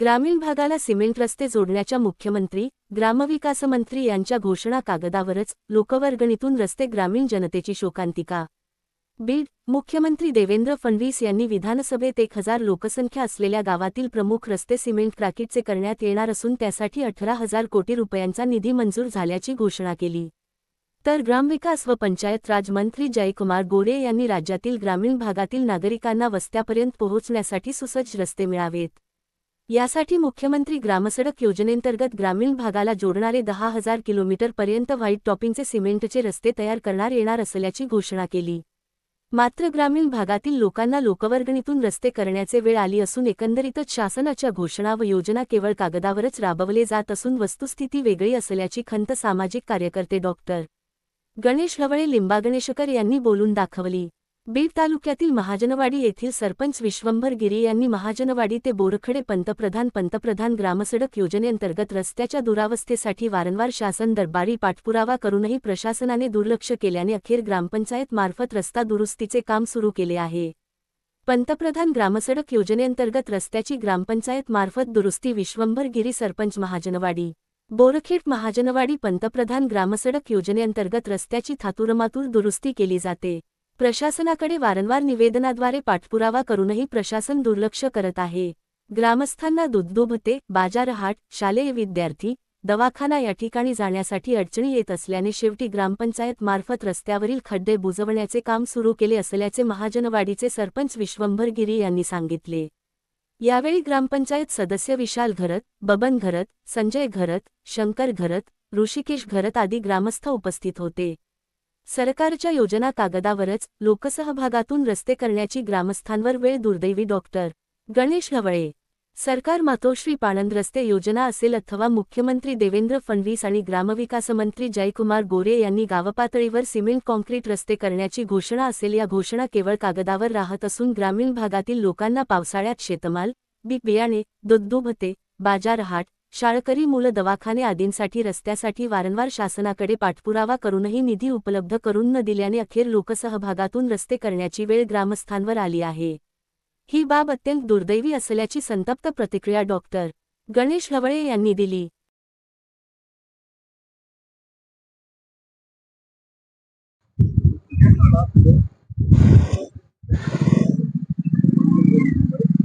ग्रामीण भागाला सिमेंट रस्ते जोडण्याच्या मुख्यमंत्री ग्रामविकास मंत्री यांच्या घोषणा कागदावरच लोकवर्गणीतून रस्ते ग्रामीण जनतेची शोकांतिका. बीड मुख्यमंत्री देवेंद्र फडणवीस यांनी विधानसभेत एक हजार लोकसंख्या असलेल्या गावातील प्रमुख रस्ते सिमेंट क्रॅकिटचे करण्यात येणार असून त्यासाठी अठरा हजार कोटी रुपयांचा निधी मंजूर झाल्याची घोषणा केली. तर ग्रामविकास व पंचायत राजमंत्री जयकुमार गोरे यांनी राज्यातील ग्रामीण भागातील नागरिकांना वस्त्यापर्यंत पोहोचण्यासाठी सुसज्ज रस्ते मिळावेत. यासाठी मुख्यमंत्री ग्रामसडक योजनेंतर्गत ग्रामीण भागाला जोडणारे दहा हजार किलोमीटरपर्यंत व्हाईट टॉपिंगचे सिमेंटचे रस्ते तयार करणार येणार असल्याची घोषणा केली. मात्र ग्रामीण भागातील लोकांना लोकवर्गणीतून रस्ते करण्याचे वेळ आली असून एकंदरीतच शासनाच्या घोषणा व योजना केवळ कागदावरच राबवले जात असून वस्तुस्थिती वेगळी असल्याची खंत सामाजिक कार्यकर्ते डॉक्टर. गणेश ढवळे लिंबागणेशकर यांनी बोलून दाखवली. बीड तालुक्यातील महाजनवाडी येथील सरपंच विश्वंभर गिरी यांनी महाजनवाडी ते बोरखडे पंतप्रधान पंतप्रधान ग्रामसडक योजनेअंतर्गत रस्त्याच्या दुरावस्थेसाठी वारंवार शासन दरबारी पाठपुरावा करूनही प्रशासनाने दुर्लक्ष केल्याने अखेर ग्रामपंचायत मार्फत रस्ता दुरुस्तीचे काम सुरू केले आहे. पंतप्रधान ग्रामसडक योजनेअंतर्गत रस्त्याची ग्रामपंचायत मार्फत दुरुस्ती विश्वंभर गिरी सरपंच महाजनवाडी बोरखेड महाजनवाडी पंतप्रधान ग्रामसडक योजनेअंतर्गत रस्त्याची थातुरमातूर दुरुस्ती केली जाते. प्रशासनाकडे वारंवार निवेदनाद्वारे पाठपुरावा करूनही प्रशासन दुर्लक्ष करत आहे. ग्रामस्थांना दुधदुभते बाजारहाट शालेय विद्यार्थी दवाखाना या ठिकाणी जाण्यासाठी अडचणी येत असल्याने शेवटी ग्रामपंचायत मार्फत रस्त्यावरील खड्डे बुजवण्याचे काम सुरू केले असल्याचे महाजनवाडीचे सरपंच विश्वंभर गिरी यांनी सांगितले. यावेळी ग्रामपंचायत सदस्य विशाल घरत बबन घरत संजय घरत शंकर घरत ऋषिकेश घरत आदी ग्रामस्थ उपस्थित होते. सरकारच्या योजना कागदावरच लोकसहभागातून रस्ते करण्याची ग्रामस्थांवर वेळ दुर्दैवी डॉक्टर गणेश हवळे सरकार मातोश्री पाणंद रस्ते योजना असेल अथवा मुख्यमंत्री देवेंद्र फडणवीस आणि ग्रामविकास मंत्री जयकुमार गोरे यांनी गावपातळीवर सिमेंट कॉन्क्रीट रस्ते करण्याची घोषणा असेल या घोषणा केवळ कागदावर राहत असून ग्रामीण भागातील लोकांना पावसाळ्यात शेतमाल बी बियाणे दुधदुभते बाजारहाट शाळकरी मुलं दवाखाने आदींसाठी रस्त्यासाठी वारंवार शासनाकडे पाठपुरावा करूनही निधी उपलब्ध करून न दिल्याने अखेर लोकसहभागातून रस्ते करण्याची वेळ ग्रामस्थांवर आली आहे. ही बाब अत्यंत दुर्दैवी असल्याची संतप्त प्रतिक्रिया डॉक्टर गणेश हवळे यांनी दिली.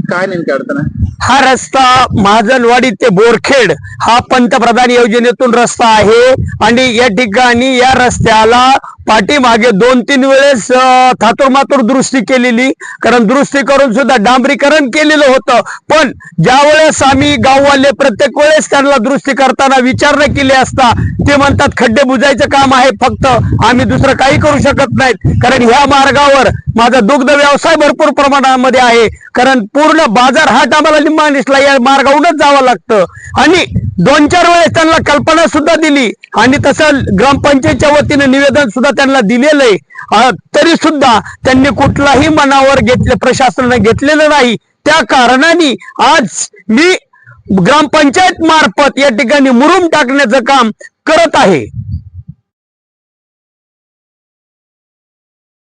काय नेमकी अडचण आहे? हा रस्ता महाजनवाडी ते बोरखेड हा पंतप्रधान योजनेतून रस्ता आहे. आणि या ठिकाणी या रस्त्याला पाठीमागे दोन तीन वेळेस अं, थातुरमातुर दुरुस्ती केलेली. कारण दुरुस्ती करून सुद्धा डांबरीकरण केलेलं होतं. पण ज्या वेळेस आम्ही गाववाले प्रत्येक वेळेस त्यांना दुरुस्ती करताना विचारणा केली असता ते म्हणतात खड्डे बुजायचं काम आहे फक्त. आम्ही दुसरं काही करू शकत नाहीत. कारण ह्या मार्गावर माझा दुग्ध व्यवसाय भरपूर प्रमाणामध्ये आहे. कारण पूर्ण बाजार हाट आम्हाला लिंबाणीसला या मार्गावरूनच जावं लागतं. आणि दोन चार वेळेस त्यांना कल्पना सुद्धा दिली. आणि तसं ग्रामपंचायतच्या वतीने निवेदन सुद्धा त्यांना दिलेलं आहे तरी सुद्धा त्यांनी कुठलाही मनावर घेतले प्रशासनाने घेतलेलं नाही. त्या कारणाने आज मी ग्रामपंचायत मार्फत या ठिकाणी मुरुम टाकण्याचं काम करत आहे.